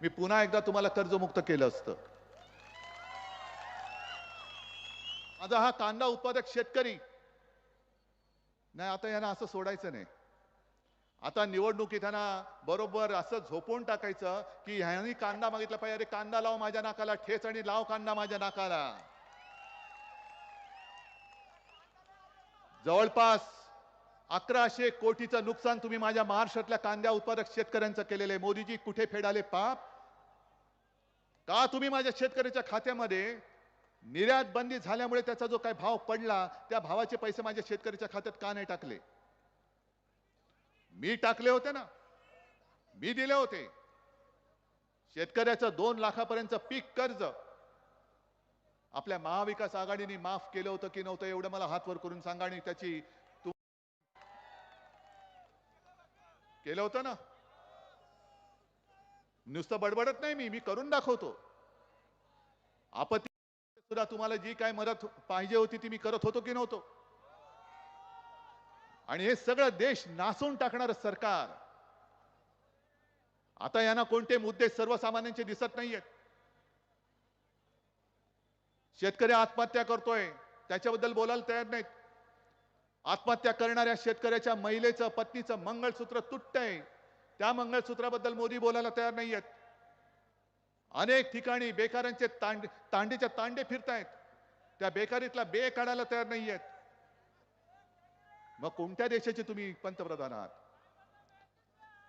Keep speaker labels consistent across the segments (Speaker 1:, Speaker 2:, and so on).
Speaker 1: मी पुन्हा एकदा तुम्हाला कर्जमुक्त केलं असतं. माझा हा कांदा उत्पादक शेतकरी. नाही आता यांना असं सोडायचं नाही. आता निवडणुकीत त्यांना बरोबर असं झोपून टाकायचं की ह्यांनी कांदा मागितला पाहिजे. अरे कांदा लाव माझ्या नाकाला ठेच आणि लाव कांदा माझ्या नाकाला. जवळपास अकराशे कोटीचं नुकसान तुम्ही माझ्या महाराष्ट्रातल्या कांद्या उत्पादक शेतकऱ्यांचं केलेलं आहे. मोदीजी कुठे फेडाले पाप? का तुम्ही माझ्या शेतकऱ्याच्या खात्यामध्ये निर्यात बंदी झाल्यामुळे त्याचा जो काही भाव पडला त्या भावाचे पैसे माझ्या शेतकऱ्याच्या खात्यात का नाही टाकले? मी टाकले होते ना. मी दिले होते. शेतकऱ्याचं दोन लाखापर्यंत पीक कर्ज आपल्या महाविकास आघाडीने माफ केलं होतं की नव्हतं एवढं मला हातवर करून सांगा आणि त्याची तू केलं होतं ना. नुसतं बडबडत नाही मी मी करून दाखवतो. आपत्ती सुद्धा तुम्हाला जी काय मदत पाहिजे होती ती मी करत होतो की नव्हतो? आणि हे सगळं देश नासून टाकणार सरकार. आता यांना कोणते मुद्दे सर्वसामान्यांचे दिसत नाहीयेत. शेतकरी आत्महत्या करतोय त्याच्याबद्दल बोलायला तयार नाहीत. आत्महत्या करणाऱ्या शेतकऱ्याच्या महिलेचं पत्नीचं मंगळसूत्र तुटतंय. त्या मंगळसूत्राबद्दल मोदी बोलायला तयार नाहीयेत. अनेक ठिकाणी बेकारांचे तांड तांडीच्या तांडे फिरतायत. त्या बेकारीतला बे काढायला तयार नाहीयेत. मग कोणत्या देशाचे तुम्ही पंतप्रधान आहात?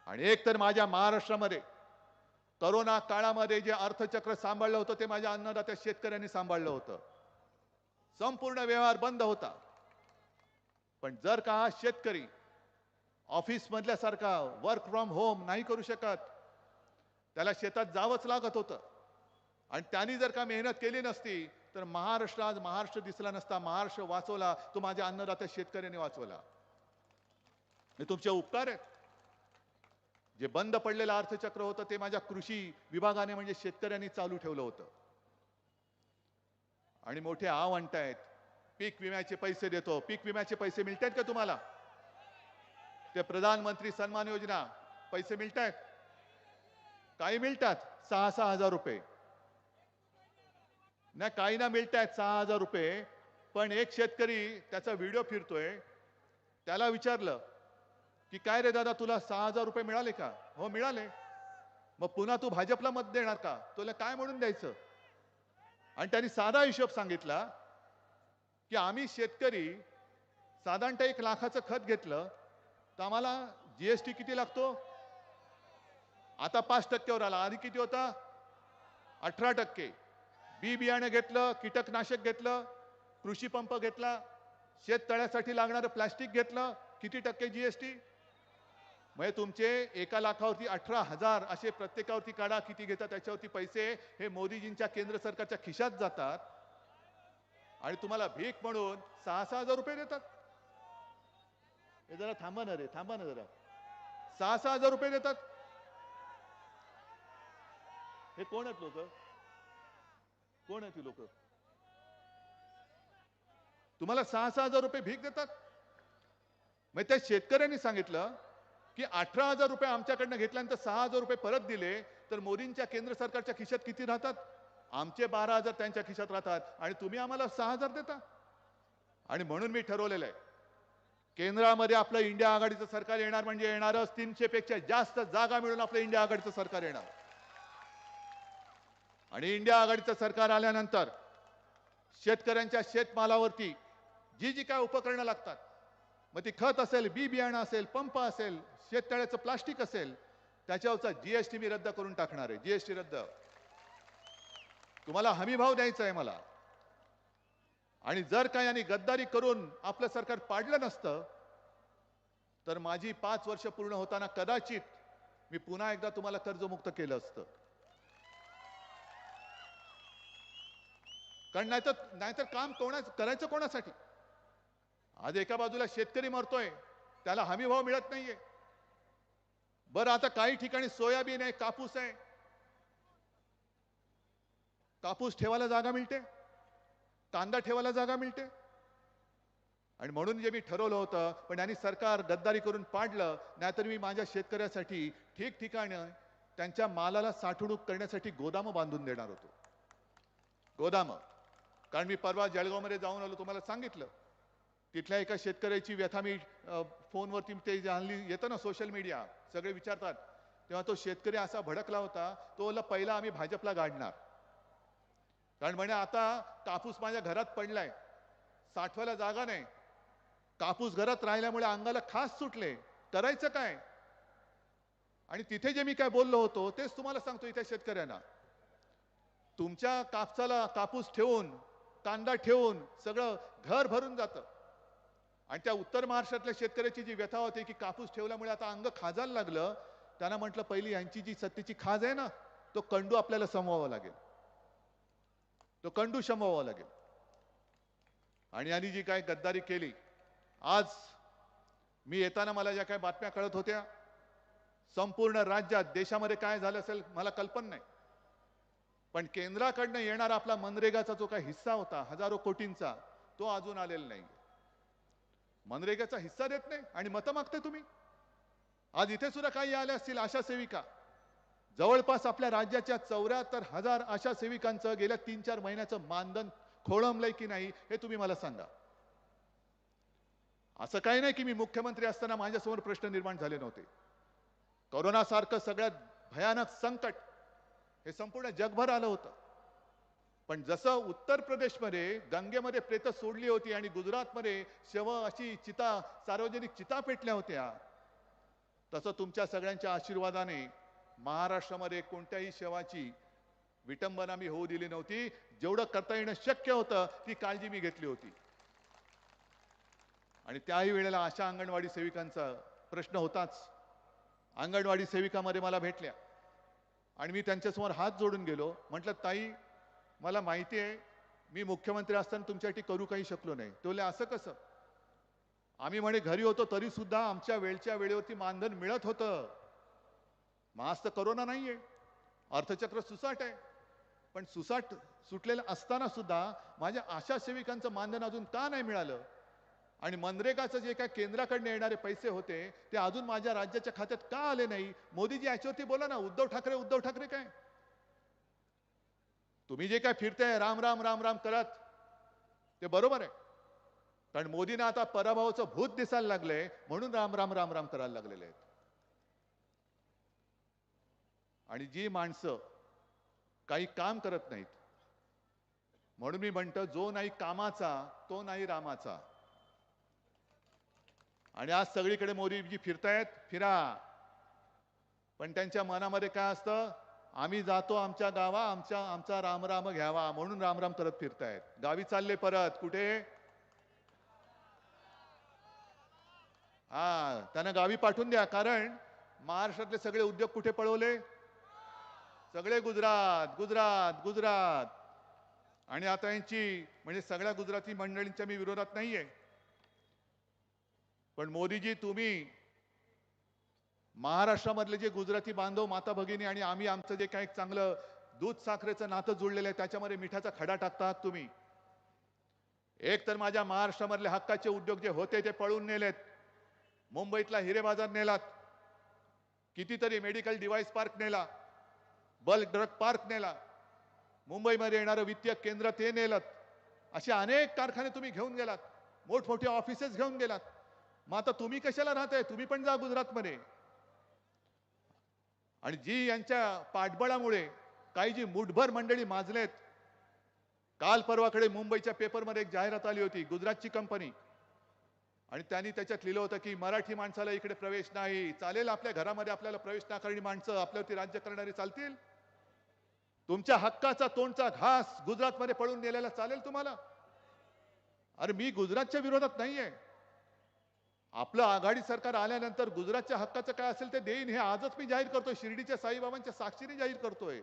Speaker 1: आणि एक तर माझ्या महाराष्ट्रामध्ये करोना काळामध्ये जे अर्थचक्र सांभाळलं होतं ते माझ्या अन्नदात्या शेतकऱ्यांनी सांभाळलं होतं. संपूर्ण व्यवहार बंद होता. पण जर का हा शेतकरी ऑफिसमधल्यासारखा वर्क फ्रॉम होम नाही करू शकत. त्याला शेतात जावंच लागत होतं. आणि त्यांनी जर का मेहनत केली नसती तर महाराष्ट्र आज महाराष्ट्र दिसला नसता. महाराष्ट्र वाचवला. तो माझ्या अन्नदात्या शेतकऱ्यांनी वाचवला. हे तुमचे उपकार आहेत. जे बंद पडलेलं अर्थचक्र होतं ते माझ्या कृषी विभागाने म्हणजे शेतकऱ्यांनी चालू ठेवलं होतं. आणि मोठे आव आणतायत पीक विम्याचे पैसे देतो. पीक विम्याचे पैसे मिळतात का तुम्हाला? ते प्रधानमंत्री सन्मान योजना. पैसे मिळत आहेत काही मिळतात? सहा सहा हजार रुपये. नाही काही ना मिळत आहेत सहा हजार रुपये पण एक शेतकरी त्याचा व्हिडिओ फिरतोय. त्याला विचारलं की काय रे दादा तुला सहा हजार रुपये मिळाले का? हो मिळाले. मग पुन्हा तू भाजपला मत देणार का? तुला काय म्हणून द्यायचं? आणि त्यांनी साधा हिशोब सांगितला की आम्ही शेतकरी साधारणतः एक लाखाचं खत घेतलं तर आम्हाला जीएसटी किती लागतो? आता पाच टक्क्यावर आला. आधी किती होता? अठरा टक्के. बी बियाणं घेतलं कीटकनाशक घेतलं कृषी पंप घेतला शेततळ्यासाठी लागणारं प्लास्टिक घेतलं. किती टक्के जीएसटी म्हणजे तुमचे एका लाखावरती अठरा हजार असे प्रत्येकावरती काढा. किती घेतात त्याच्यावरती पैसे. हे मोदीजींच्या केंद्र सरकारच्या खिशात जातात. आणि तुम्हाला भीक म्हणून सहा सहा हजार रुपये देतात. हे जरा थांबा ना रे थांबा ना जरा. सहा सहा हजार रुपये देतात. हे कोण आहेत लोक? कोण आहेत ती लोक? तुम्हाला सहा सहा हजार रुपये भीक देतात? मग त्या शेतकऱ्यांनी सांगितलं की अठरा हजार रुपये आमच्याकडनं घेतल्यानंतर सहा हजार रुपये परत दिले तर मोदींच्या केंद्र सरकारच्या खिशात किती राहतात? आमचे बारा हजार त्यांच्या खिशात राहतात. आणि तुम्ही आम्हाला सहा हजार देता. आणि म्हणून मी ठरवलेलं आहे केंद्रामध्ये आपलं इंडिया आघाडीचं सरकार येणार म्हणजे येणारच. तीनशे पेक्षा जास्त जागा मिळून आपलं इंडिया आघाडीचं सरकार येणार. आणि इंडिया आघाडीचं सरकार आल्यानंतर शेतकऱ्यांच्या शेतमालावरती जी जी काय उपकरणं लागतात मग ती खत असेल बी बियाणं असेल पंप असेल शेततळ्याचं प्लास्टिक असेल त्याच्यावरचा जीएसटी मी रद्द करून टाकणार आहे. जीएसटी रद्द. तुम्हाला हमी भाव द्यायचा आहे मला. आणि जर काही यांनी गद्दारी करून आपलं सरकार पाडलं नसतं तर माझी पाच वर्ष पूर्ण होताना कदाचित मी पुन्हा एकदा तुम्हाला कर्जमुक्त केलं असतं. कारण नाहीतर नाहीतर काम कोणा करायचं कोणासाठी? आज एका बाजूला शेतकरी मरतोय त्याला हमी भाव मिळत नाहीये. बरं आता काही ठिकाणी सोयाबीन आहे कापूस आहे. कापूस ठेवायला जागा मिळते? कांदा ठेवायला जागा मिळते? आणि म्हणून जे मी ठरवलं होतं पण यांनी सरकार गद्दारी करून पाडलं नाहीतर मी माझ्या शेतकऱ्यासाठी ठिकठिकाणं त्यांच्या मालाला साठवणूक करण्यासाठी गोदामं बांधून देणार होतो. गोदामं. कारण मी परवा जळगावमध्ये जाऊन आलो तुम्हाला सांगितलं. तिथल्या एका शेतकऱ्याची व्यथा मी फोनवरती ते जाणली येतं ना सोशल मीडिया सगळे विचारतात. तेव्हा तो शेतकरी असा भडकला होता तो बोलला पहिला आम्ही भाजपला गाडणार. कारण म्हणे आता कापूस माझ्या घरात पडलाय. साठवायला जागा नाही. कापूस घरात राहिल्यामुळे अंगाला खास सुटले. करायचं काय? आणि तिथे जे मी काय बोललो होतो तेच तुम्हाला सांगतो इथे शेतकऱ्यांना. तुमच्या कापसाला कापूस ठेवून कांदा ठेवून सगळं घर भरून जातं. आणि त्या उत्तर महाराष्ट्रातल्या शेतकऱ्याची जी व्यथा होती की कापूस ठेवल्यामुळे आता अंग खाजायला लागलं त्यांना म्हटलं पहिली यांची जी सत्तेची खाज आहे ना तो कंडू आपल्याला समवावा लागेल. तो कंडू शमवावा लागेल. आणि यांनी जी काय गद्दारी केली आज मी येताना मला ज्या काही बातम्या कळत होत्या संपूर्ण राज्यात देशामध्ये काय झालं असेल मला कल्पना नाही. पण केंद्राकडनं येणारा आपला मनरेगाचा जो काही हिस्सा होता हजारो कोटींचा तो अजून आलेला नाही. मनरेगाचा हिस्सा देत नाही आणि मतं मागते तुम्ही. आज इथे सुद्धा काही आल्या असतील आशा सेविका. जवळपास आपल्या राज्याच्या चौऱ्याहत्तर हजार आशा सेविकांचं गेल्या तीन चार महिन्याचं मानधन खोळंबलंय की नाही हे तुम्ही मला सांगा. असं काही नाही की मी मुख्यमंत्री असताना माझ्यासमोर प्रश्न निर्माण झाले नव्हते. कोरोनासारखं सगळ्यात भयानक संकट हे संपूर्ण जगभर आलं होतं. पण जसं उत्तर प्रदेशमध्ये गंगेमध्ये प्रेत सोडली होती आणि गुजरातमध्ये शव अशी चिता सार्वजनिक चिता पेटल्या होत्या तसं तुमच्या सगळ्यांच्या आशीर्वादाने महाराष्ट्रामध्ये कोणत्याही शवाची विटंबना मी होऊ दिली नव्हती. जेवढं करता येणं शक्य होतं ती काळजी मी घेतली होती. आणि त्याही वेळेला आशा अंगणवाडी सेविकांचा प्रश्न होताच. अंगणवाडी सेविकामध्ये मला भेटल्या. आणि मी त्यांच्यासमोर हात जोडून गेलो. म्हटलं ताई मला माहिती आहे मी मुख्यमंत्री असताना तुमच्यासाठी करू काही शकलो नाही. ते बोलले असं कसं? आम्ही म्हणे घरी होतो तरी सुद्धा आमच्या वेळच्या वेळेवरती मानधन मिळत होतं. मग तर करोना नाहीये. अर्थचक्र सुसाट आहे. पण सुसाट सुटलेलं असताना सुद्धा माझ्या आशा सेविकांचं मानधन अजून का नाही मिळालं? आणि मनरेगाचं जे काय केंद्राकडनं येणारे पैसे होते ते अजून माझ्या राज्याच्या खात्यात का आले नाही? मोदीजी याच्यावरती बोला ना उद्धव ठाकरे उद्धव ठाकरे काय? तुम्ही जे काय फिरताय राम राम राम राम करत ते बरोबर आहे. कारण मोदींना आता पराभवाचं भूत दिसायला लागलंय म्हणून राम राम राम राम करायला लागलेले आहेत. आणि जी माणसं काही काम करत नाहीत म्हणून मी म्हणतो जो नाही कामाचा तो नाही रामाचा. आणि आज सगळीकडे मोदीजी फिरतायत फिरा. पण त्यांच्या मनामध्ये काय असतं? आम्ही जातो आमच्या गावा आमच्या आमचा रामराम घ्यावा म्हणून रामराम करत फिरतायत. गावी चालले परत. कुठे? हा त्यांना गावी पाठवून द्या. कारण महाराष्ट्रातले सगळे उद्योग कुठे पळवले? सगळे गुजरात गुजरात गुजरात. आणि आता यांची म्हणजे सगळ्या गुजराती मंडळींच्या मी विरोधात नाहीये. पण मोदीजी तुम्ही महाराष्ट्रामधले जे गुजराती बांधव माता भगिनी आणि आम्ही आमचं जे काही चांगलं दूध साखरेचं नातं जुळलेलं आहे त्याच्यामध्ये मिठाचा खडा टाकता आहात तुम्ही. एक तर माझ्या महाराष्ट्रामधले हक्काचे उद्योग जे होते ते पळून नेलेत. मुंबईतला हिरे बाजार नेलात. कितीतरी मेडिकल डिव्हाइस पार्क नेला. बल्क ड्रग पार्क नेला. मुंबईमध्ये येणारं वित्तीय केंद्र ते नेलत. असे अनेक कारखाने तुम्ही घेऊन गेलात. मोठमोठे ऑफिसेस घेऊन गेलात. मग आता तुम्ही कशाला राहताय? तुम्ही पण जा गुजरातमध्ये. आणि जी यांच्या पाठबळामुळे काही जी मुठभर मंडळी माजलेत काल परवाकडे मुंबईच्या पेपरमध्ये एक जाहिरात आली होती गुजरातची कंपनी. आणि त्यांनी त्याच्यात लिहिलं होतं की मराठी माणसाला इकडे प्रवेश नाही चालेल आपल्या घरामध्ये आपल्याला प्रवेश नाकारणी माणसं आपल्यावरती राज्य करणारी चालतील? तुमच्या हक्काचा तोंडचा घास गुजरातमध्ये पळून नेलेला चालेल तुम्हाला? अरे मी गुजरातच्या विरोधात नाहीये. आपलं आघाडी सरकार आल्यानंतर गुजरातच्या हक्काचं काय असेल ते देईन हे आजच मी जाहीर करतोय. शिर्डीच्या साईबाबांच्या साक्षीने जाहीर करतोय.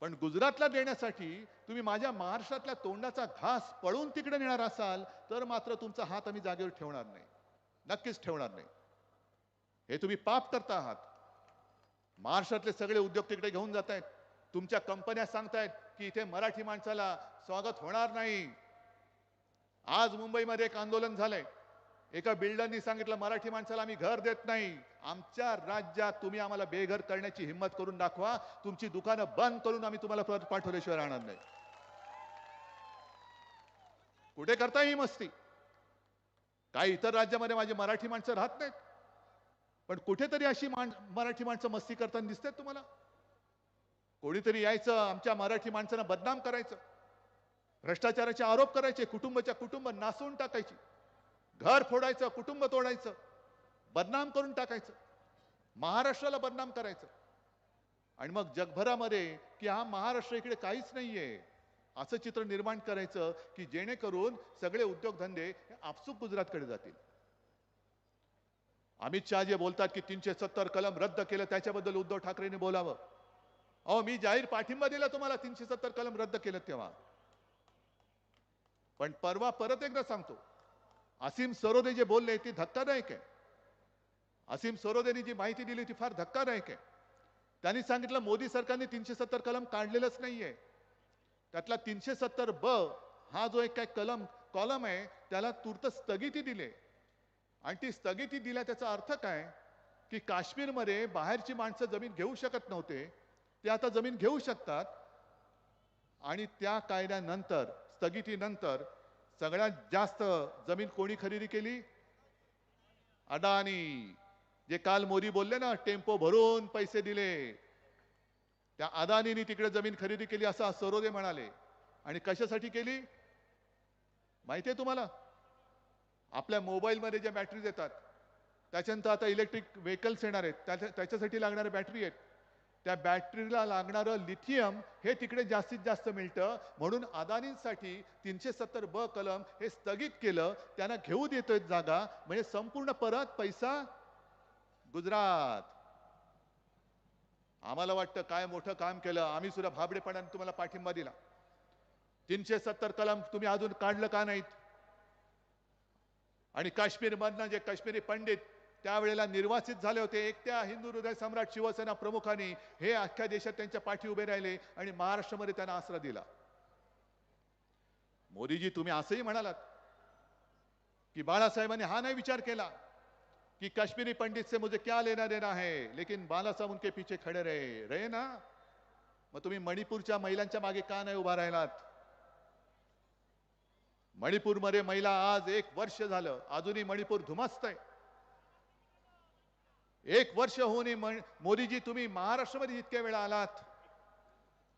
Speaker 1: पण गुजरातला देण्यासाठी तुम्ही माझ्या महाराष्ट्रातल्या तोंडाचा घास पळून तिकडे नेणार असाल तर मात्र तुमचा हात आम्ही जागेवर ठेवणार नाही. नक्कीच ठेवणार नाही. हे तुम्ही पाप करता आहात. महाराष्ट्रातले सगळे उद्योग तिकडे घेऊन जात आहेत तुमच्या कंपन्या सांगतायत की इथे मराठी माणसाला स्वागत होणार नाही. आज मुंबईमध्ये एक आंदोलन झालंय. एका बिल्डरनी सांगितलं मराठी माणसाला आम्ही घर देत नाही. आमच्या राज्यात तुम्ही आम्हाला बेघर करण्याची हिंमत करून दाखवा. तुमची दुकानं बंद करून आम्ही तुम्हाला परत पाठवल्याशिवाय राहणार नाही. कुठे करता ही मस्ती? काही इतर राज्यामध्ये माझी मराठी माणसं राहत नाहीत. पण कुठेतरी अशी माण मराठी माणसं मस्ती करताना दिसतात तुम्हाला. कोणीतरी यायचं आमच्या मराठी माणसांना बदनाम करायचं. भ्रष्टाचाराचे आरोप करायचे कुटुंबाच्या कुटुंब नासून टाकायची. घर फोडायचं कुटुंब तोडायचं बदनाम करून टाकायचं. महाराष्ट्राला बदनाम करायचं. आणि मग जगभरामध्ये की हा महाराष्ट्र इकडे काहीच नाहीये असं चित्र निर्माण करायचं की जेणेकरून सगळे उद्योगधंदे हे आपसूक गुजरातकडे जातील. अमित शहा जे बोलतात की तीनशे सत्तर कलम रद्द केलं त्याच्याबद्दल उद्धव ठाकरेंनी बोलावं. अहो मी जाहीर पाठिंबा दिला तुम्हाला तीनशे सत्तर कलम रद्द केलं तेव्हा. पण परवा परत एकदा सांगतो. असीम सरोदे जे बोलले ती धक्कादायक आहे. असीम सरोदेनी जी माहिती दिली ती फार धक्कादायक आहे. त्यांनी सांगितलं मोदी सरकारने तीनशे सत्तर कलम काढलेलंच नाहीये. त्यातला तीनशे सत्तर ब हा जो एक काय कलम कॉलम आहे त्याला तूर्त स्थगिती दिली. आणि ती स्थगिती दिल्या त्याचा अर्थ काय? की काश्मीरमध्ये बाहेरची माणसं जमीन घेऊ शकत नव्हते. ते आता जमीन घेऊ शकतात. आणि त्या कायद्यानंतर स्थगितीनंतर सगळ्यात जास्त जमीन कोणी खरेदी केली? अडाणी. जे काल मोदी बोलले ना टेम्पो भरून पैसे दिले. त्या अदानीने तिकडे जमीन खरेदी केली असं सरोदे म्हणाले. आणि कशासाठी केली? माहिती आहे तुम्हाला? आपल्या मोबाईलमध्ये ज्या बॅटरीज येतात त्याच्यानंतर आता इलेक्ट्रिक व्हेकल्स येणार आहेत. त्याच्या त्याच्यासाठी लागणाऱ्या बॅटरी आहेत. त्या बॅटरीला लागणारं लिथियम हे तिकडे जास्तीत जास्त मिळतं. म्हणून अदानींसाठी तीनशे सत्तर ब कलम हे स्थगित केलं. त्यांना घेऊ देतोय जागा. म्हणजे संपूर्ण परत पैसा गुजरात. आम्हाला वाटतं काय मोठं काम केलं. आम्ही सुद्धा भाबडेपणाने तुम्हाला पाठिंबा दिला. तीनशे सत्तर कलम तुम्ही अजून काढलं का नाहीत? आणि काश्मीर मधनं जे काश्मीरी पंडित त्यावेळेला निर्वासित झाले होते. एकट्या हिंदू हृदय सम्राट शिवसेना प्रमुखांनी हे अख्ख्या देशात त्यांच्या पाठी उभे राहिले आणि महाराष्ट्रामध्ये त्यांना आसरा दिला. मोदीजी तुम्ही असंही म्हणालात की बाळासाहेबांनी हा नाही विचार केला कि कश्मीरी पंडित से मुझे क्या लेना देना है? लेकिन बाला साहब उनके पीछे खड़े रहे. रहे ना? मग तुम्ही मणिपूरच्या महिलांच्या मागे का नाही उभा राहिलात? मणिपूरमध्ये महिला आज एक वर्ष झालं. अजूनही मणिपूर धुमसत आहे एक वर्ष होऊनही मोदीजी तुम्ही महाराष्ट्रामध्ये इतक्या वेळा आलात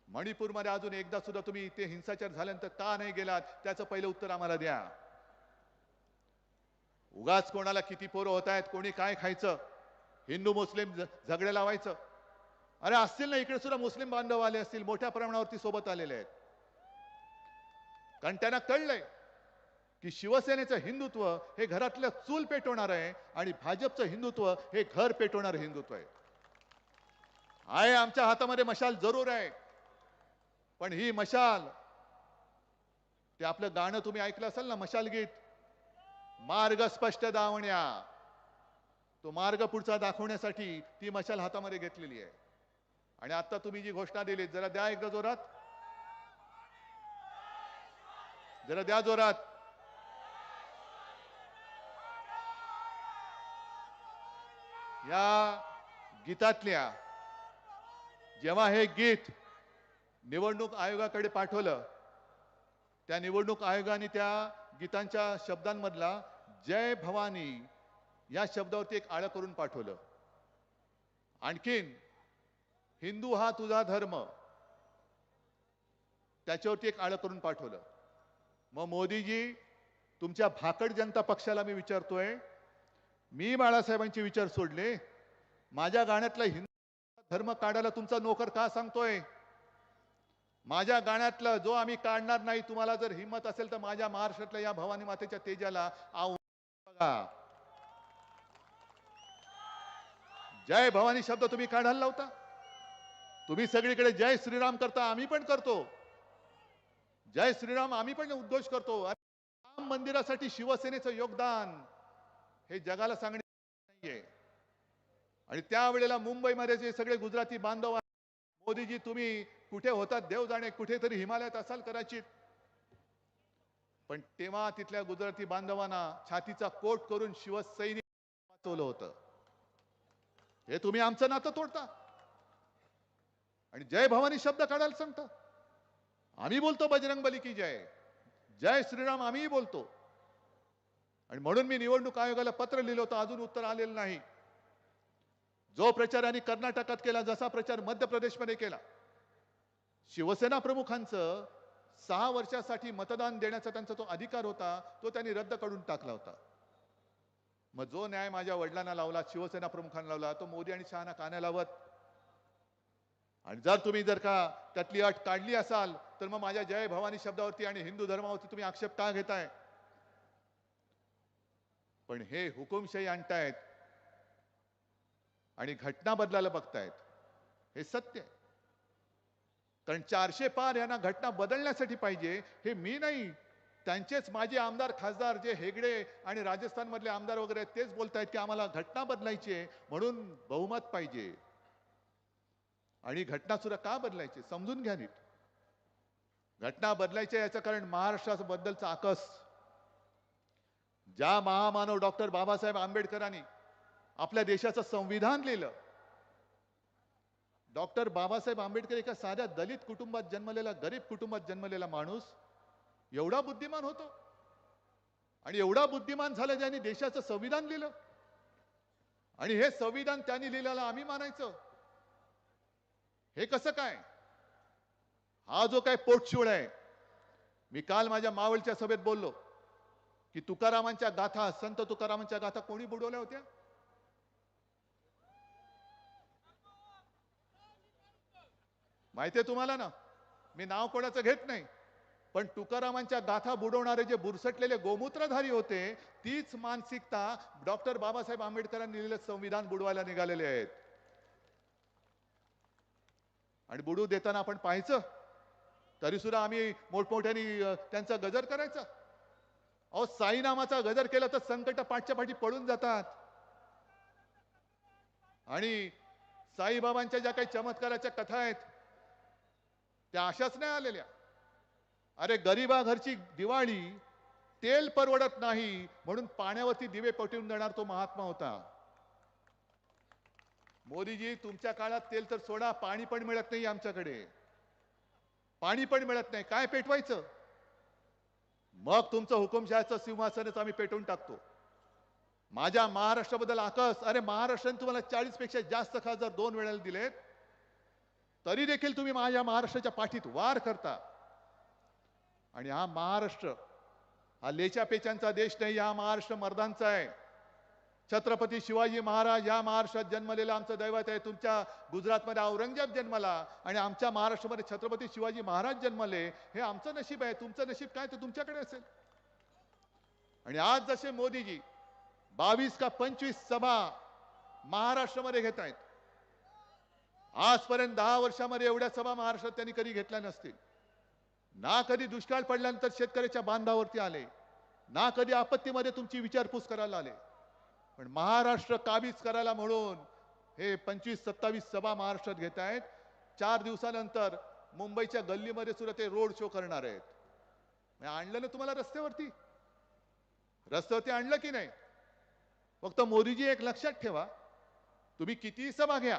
Speaker 1: मणिपूरमध्ये अजून एकदा सुद्धा तुम्ही इथे हिंसाचार झाल्यानंतर का नाही गेलात त्याचं पहिलं उत्तर आम्हाला द्या. उगाच कोणाला किती पोरं होत आहेत कोणी काय खायचं हिंदू मुस्लिम झगडे लावायचं. अरे असतील ना इकडे सुद्धा मुस्लिम बांधव आले असतील मोठ्या प्रमाणावरती सोबत आलेले आहेत. कारण त्यांना कळलंय. की शिवसेनेचं हिंदुत्व हे घरातलं चूल पेटवणार आहे आणि भाजपचं हिंदुत्व हे घर पेटवणारं हिंदुत्व आहे. आहे आमच्या हातामध्ये मशाल जरूर आहे. पण ही मशाल ते आपलं गाणं तुम्ही ऐकलं असाल ना मशाल गीत? मार्ग स्पष्ट दावण्या. तो मार्ग पुढचा दाखवण्यासाठी ती मशाल हातामध्ये घेतलेली आहे. आणि आता तुम्ही जी घोषणा दिली जरा द्या एकदा जोरात. जरा द्या जोरात. या गीतातल्या जेव्हा हे गीत निवडणूक आयोगाकडे पाठवलं त्या निवडणूक आयोगाने त्या गीतांच्या शब्दांमधला जय भवानी या शब्दावरती एक आळं करून पाठवलं. आणखीन हिंदू हा तुझा धर्म त्याच्यावरती एक आळं करून पाठवलं. मग मोदीजी तुमच्या भाकड जनता पक्षाला मी विचारतोय मी बाळासाहेबांचे विचार सोडले. माझ्या गाण्यातला हिंदू धर्म काढायला तुमचा नोकर का सांगतोय? माझ्या गाण्यातलं जो आम्ही काढणार नाही तुम्हाला जर हिंमत असेल तर माझ्या महाराष्ट्रातल्या या भवानी मातेच्या तेजाला बघा. जय भवानी शब्द तुम्ही काढायला लावता? तुम्ही सगळीकडे जय श्रीराम करता आम्ही पण करतो. जय श्रीराम आम्ही पण उद्घोष करतो. राम मंदिरासाठी शिवसेनेचं योगदान. हे जगाला सांगणे नाहीये. आणि त्यावेळेला मुंबईमध्ये जे सगळे गुजराती बांधव मोदीजी तुम्ही कुठे होतात देव जाणे कुठेतरी हिमालयात असाल कदाचित. पण तेव्हा तिथल्या गुजराती बांधवांना छातीचा कोट करून शिवसैनिक वाचवलं होतं. हे तुम्ही आमचं नातं तोडता. आणि जय भवानी शब्द काढायला सांगता. आम्ही बोलतो बजरंग बली की जय. जय श्रीराम आम्हीही बोलतो. आणि म्हणून मी निवडणूक आयोगाला पत्र लिहिलं होतं अजून उत्तर आलेलं नाही. जो प्रचार यांनी कर्नाटकात केला जसा प्रचार मध्य प्रदेशमध्ये केला शिवसेना प्रमुखांचं सहा वर्षासाठी मतदान देण्याचा त्यांचा तो अधिकार होता तो त्यांनी रद्द करून टाकला होता. मग जो न्याय माझ्या वडिलांना लावला शिवसेना प्रमुखांना लावला तो मोदी आणि शहाना काना लावत? आणि जर तुम्ही जर का त्यातली अट काढली असाल तर मग माझ्या जय भवानी शब्दावरती आणि हिंदू धर्मावरती तुम्ही आक्षेप का घेताय? पण हे हुकुमशाही आणतायत आणि घटना बदलायला बघतायत. हे सत्य आहे. कारण चारशे पार यांना घटना बदलण्यासाठी पाहिजे हे मी नाही. त्यांचेच माजी आमदार खासदार जे हेगडे आणि राजस्थानमधले आमदार वगैरे आहेत तेच बोलतायत की आम्हाला घटना बदलायची आहे म्हणून बहुमत पाहिजे. आणि घटना सुद्धा का बदलायची? समजून घ्या नीट. घटना बदलायची याचं कारण महाराष्ट्राबद्दलचा आकस. ज्या महामानव डॉक्टर बाबासाहेब आंबेडकरांनी आपल्या देशाचं संविधान लिहिलं डॉक्टर बाबासाहेब आंबेडकर एका साध्या दलित कुटुंबात जन्मलेला गरीब कुटुंबात जन्मलेला माणूस एवढा बुद्धिमान होतो. आणि एवढा बुद्धिमान झाला ज्यांनी देशाचं संविधान लिहिलं. आणि हे संविधान त्यांनी लिहिलेलं आम्ही मानायचं. हे कसं काय? हा जो काय पोटशिवळ आहे मी काल माझ्या मावळच्या सभेत बोललो. की तुकारामांच्या गाथा संत तुकारामांच्या गाथा कोणी बुडवल्या होत्या? माहितीये तुम्हाला ना? मी नाव कोणाचं घेत नाही. पण तुकारामांच्या गाथा बुडवणारे जे बुरसटलेले गोमूत्रधारी होते तीच मानसिकता डॉक्टर बाबासाहेब आंबेडकरांनी लिहिलेलं संविधान बुडवायला निघालेले आहेत. आणि बुडू देताना आपण पाहायचं? तरी सुद्धा आम्ही मोठमोठ्याने त्यांचा गजर करायचा? अहो साईनामाचा गजर केला तर संकट पाठच्या पाठी पडून जातात. आणि साईबाबांच्या ज्या काही चमत्काराच्या कथा आहेत त्या अशाच नाही आलेल्या. अरे गरीबा घरची दिवाळी तेल परवडत नाही म्हणून पाण्यावरती दिवे पटवून देणार तो महात्मा होता. मोदीजी तुमच्या काळात तेल तर सोडा पाणी पण मिळत नाही आमच्याकडे. पाणी पण मिळत नाही. काय पेटवायचं? मग तुमचं हुकुमशाहीचं सिंहासनच आम्ही पेटवून टाकतो. माझ्या महाराष्ट्राबद्दल आकस अरे महाराष्ट्राने तुम्हाला चाळीसपेक्षा जास्त खासदार दोन वेळेला दिलेत. तरी देखील तुम्ही माझ्या महाराष्ट्राच्या पाठीत वार करता. आणि हा महाराष्ट्र हा लेच्या पेच्यांचा देश नाही हा महाराष्ट्र मर्दांचा आहे. छत्रपती शिवाजी महाराज या महाराष्ट्रात जन्मलेलं आमचं दैवत आहे. तुमच्या गुजरातमध्ये औरंगजेब जन्मला आणि आमच्या महाराष्ट्रामध्ये छत्रपती शिवाजी महाराज जन्मले हे आमचं नशीब आहे. तुमचं नशीब काय? ते तुमच्याकडे असेल. आणि आज जसे मोदीजी बावीस का पंचवीस सभा महाराष्ट्रामध्ये घेत आहेत आजपर्यंत दहा वर्षामध्ये एवढ्या सभा महाराष्ट्रात त्यांनी कधी घेतल्या नसतील. ना कधी दुष्काळ पडल्यानंतर शेतकऱ्याच्या बांधावरती आले ना कधी आपत्तीमध्ये तुमची विचारपूस करायला आले. पण महाराष्ट्र काबीज करायला म्हणून हे पंचवीस सत्तावीस सभा महाराष्ट्रात घेत आहेत. चार दिवसानंतर मुंबईच्या गल्लीमध्ये सुद्धा ते रोड शो करणार आहेत. आणलं ना तुम्हाला रस्त्यावरती? रस्त्यावरती आणलं की नाही? फक्त मोदीजी एक लक्षात ठेवा. तुम्ही कितीही सभा घ्या.